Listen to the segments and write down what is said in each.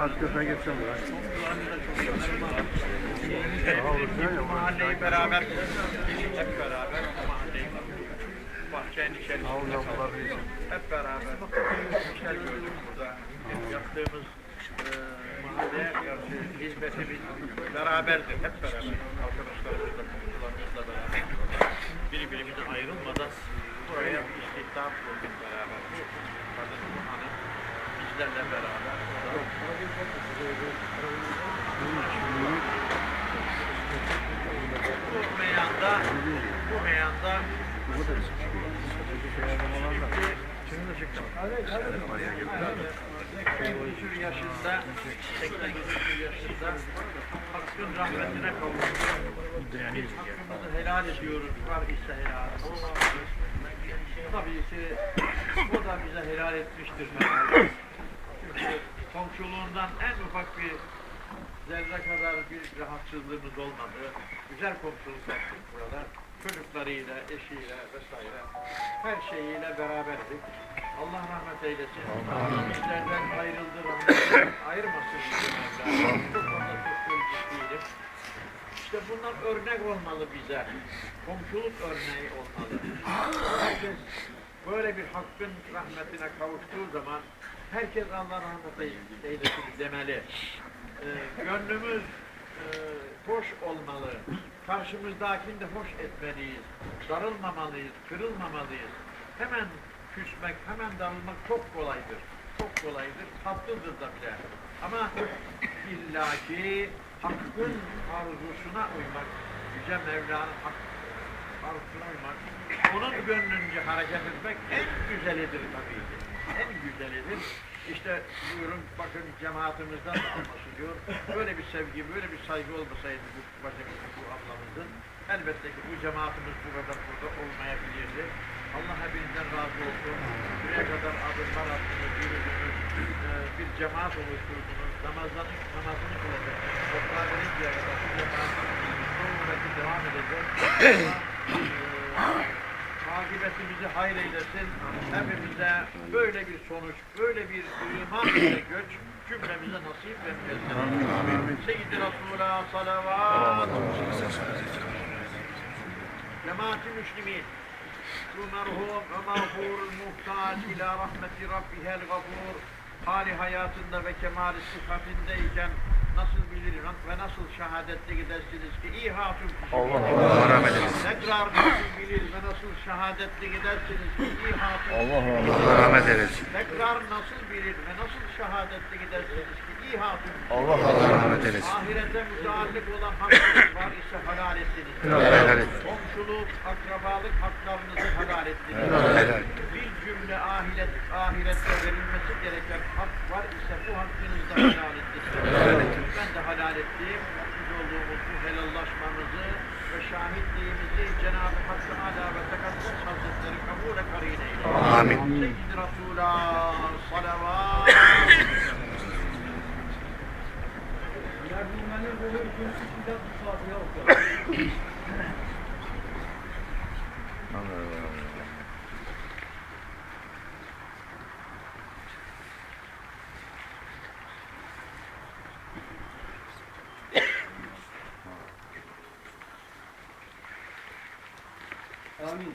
Başkasına geçsem ben. Mahalleyi beraber hep beraber mahalleyi bahçenin içerisinde kaldık. Hep beraber işler gördük burada. Yaptığımız e, mahalleye karşı hizmetimiz beraberdir. Hep beraber. Arkadaşlarımızla, komşularımızla beraber. Birbirimize ayrılmadan buraya istihdam kurduk beraber. Kadın hanım bizlerle beraber. Bu meyanda, bu meyanda küsur yaşında, 80 küsur yaşında Hakkın rahmetine kavuştu. Biz hakkımızı helal ediyoruz. Var ise helal. Tabii ki o da bize helal etmiştir. Komşuluğundan en ufak bir zerre kadar bir rahatsızlığımız olmadı. Güzel komşuluk yaptık burada. Çocuklarıyla, eşiyle vesaire her şeyiyle beraberdik. Allah rahmet eylesin. Bizlerden ayrıldı, rahmetten ayırmasın. Bu konuda çok değilim. İşte bunlar örnek olmalı bize. Komşuluk örneği olmalı. Herkes böyle bir hakkın rahmetine kavuştuğu zaman herkes Allah rahmet eylesin demeli. Ee, gönlümüz e, hoş olmalı. Karşımızdakini de hoş etmeliyiz. Darılmamalıyız, kırılmamalıyız. Hemen küsmek, hemen darılmak çok kolaydır. Çok kolaydır, tatlıdır da bile. Ama illaki hakkın arzusuna uymak, Yüce Mevla'nın hak, uymak, onun gönlünce hareket etmek en güzelidir tabii ki. En güzelidir. İşte buyurun bakın cemaatimizden de anlaşılıyor. Böyle bir sevgi, böyle bir saygı olmasaydı bu bacımızın, bu ablamızın elbette ki bu cemaatimiz burada burada olmayabilirdi. Allah hepinizden razı olsun. Buraya kadar adımlar attınız, yürüdünüz, e, bir cemaat oluşturdunuz, namazlarını, namazını kılacaksınız. Toprağa verinceye kadar bu cemaatin sonraki devam edecek. Allah, e, akıbetimizi hayır eylesin. Hepimize böyle bir sonuç, böyle bir iman ile göç cümlemize nasip ve eylesin. Seyyid-i salavat. Cemaat-i Müslümin. Bu merhum ve mağfurul muhtaç ila rahmeti rabbihel gafur. Hali hayatında ve kemali sıfatindeyken nasıl bilir ve nasıl şehadetli gidersiniz ki iyi hatun Allah Allah rahmet eylesin. Tekrar nasıl bilir ve nasıl şehadetli gidersiniz ki iyi hatun Allah Allah rahmet eylesin. Tekrar nasıl bilir ve nasıl şehadetli gidersiniz ki iyi hatun Allah Allah rahmet eylesin. Ahirete müteallik olan haklarınız var ise helal ettiniz. Helal et. Komşuluk, akrabalık haklarınızı helal ettiniz. Helal. Bir cümle ahiret, ahirette verilmesi gereken hak var ise bu hakkınızı da helal ettiniz. Helal ettim. Ben de helal ettiğim, yapmış olduğumuz bu helallaşmamızı ve şahitliğimizi Cenab-ı Hak Teala ve Tekaddes Hazretleri kabul ve karine eylesin. Amin.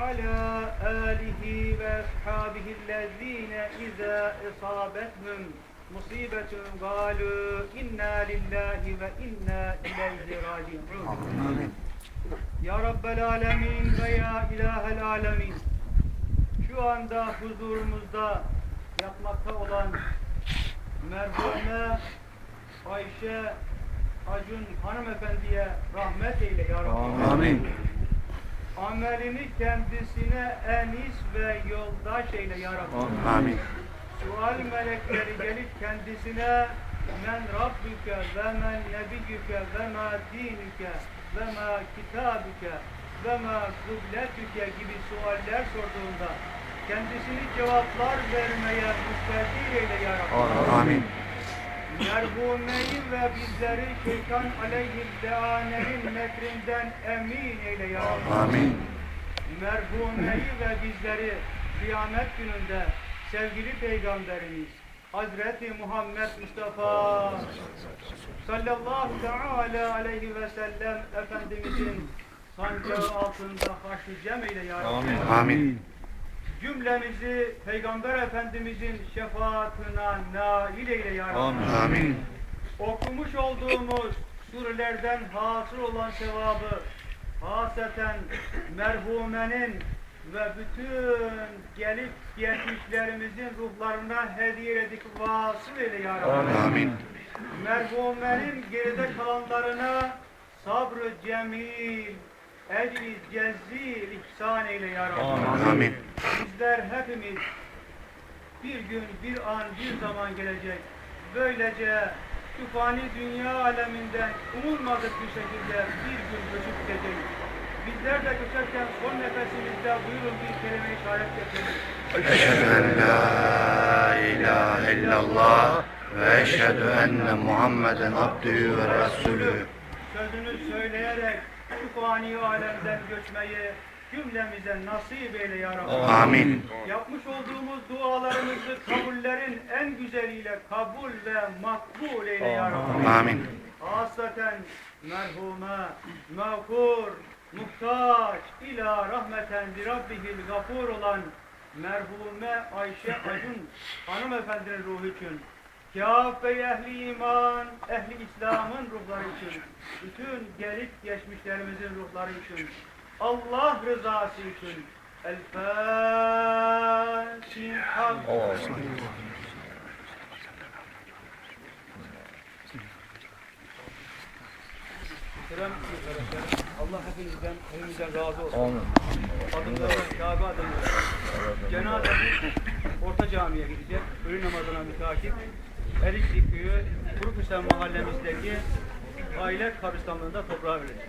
Ve ashabihi ellezîne izâ isâbethum musibetun gâlû inna lillahi ve inna ileyhi raci'un. Ya Rabbel Alemin ve ya İlahel Alemin. Şu anda huzurumuzda yapmakta olan merhume Ayşe Acun hanımefendiye rahmet eyle ya Rabbi. Amin. Amelini kendisine enis ve yoldaş eyle ya Rabbi. Amin. Sual melekleri gelip kendisine men rabbuke ve men nebiyyüke ve ma dinüke ve ma kitabüke ve ma kıbletüke gibi sualler sorduğunda kendisini cevaplar vermeye müstehdir eyle ya Rabbi. Amin. Merhumeyi ve bizleri şeytan aleyhillânenin mekrinden emin eyle ya Rabbi. Amin. Merhumeyi ve bizleri kıyamet gününde sevgili peygamberimiz Hazreti Muhammed Mustafa sallallahu teala aleyhi ve sellem Efendimizin sancağı altında haşr cem eyle ya Rabbi. Amin. Cümlemizi Peygamber Efendimizin şefaatine nail eyle ya Rabbi. Amin. Okumuş olduğumuz surelerden hasıl olan sevabı haseten merhumenin ve bütün gelip geçmişlerimizin ruhlarına hediye edip vasıl eyle ya Rabbi. Amin. Merhumenin geride kalanlarına sabrı cemil, ecri cezil ihsan eyle ya Rabbi. Amin. Bizler hepimiz bir gün, bir an, bir zaman gelecek. Böylece şu fani dünya aleminden umulmadık bir şekilde bir gün göçüp gideceğiz. Bizler de göçerken son nefesimizde buyurun bir kelime-i şehadet getirin. Eşhedü en la ilahe illallah ve eşhedü enne Muhammeden abdühü ve resulü. Sözünü söyleyerek şu fani alemden göçmeyi cümlemize nasip eyle ya Rabbi. Amin. Yapmış olduğumuz dualarımızı kabullerin en güzeliyle kabul ve makbul eyle ya Rabbi. Amin. Hasaten merhume, mağfur, muhtaç, ila rahmeten li rabbihil gafur olan merhume Ayşe Acun hanımefendinin ruhu için, kâfe ehli iman, ehli İslam'ın ruhları için, bütün gelip geçmişlerimizin ruhları için, Allah rızası için, El Fatiha. Allah hepinizden, hepimizden razı olsun. Adımları Kabe adımları. Cenazemiz Orta Cami'ye gidecek. Ölü namazına mütakip. Erikli Köyü Kurukuşlar mahallemizdeki aile kabristanlığında toprağa verildi.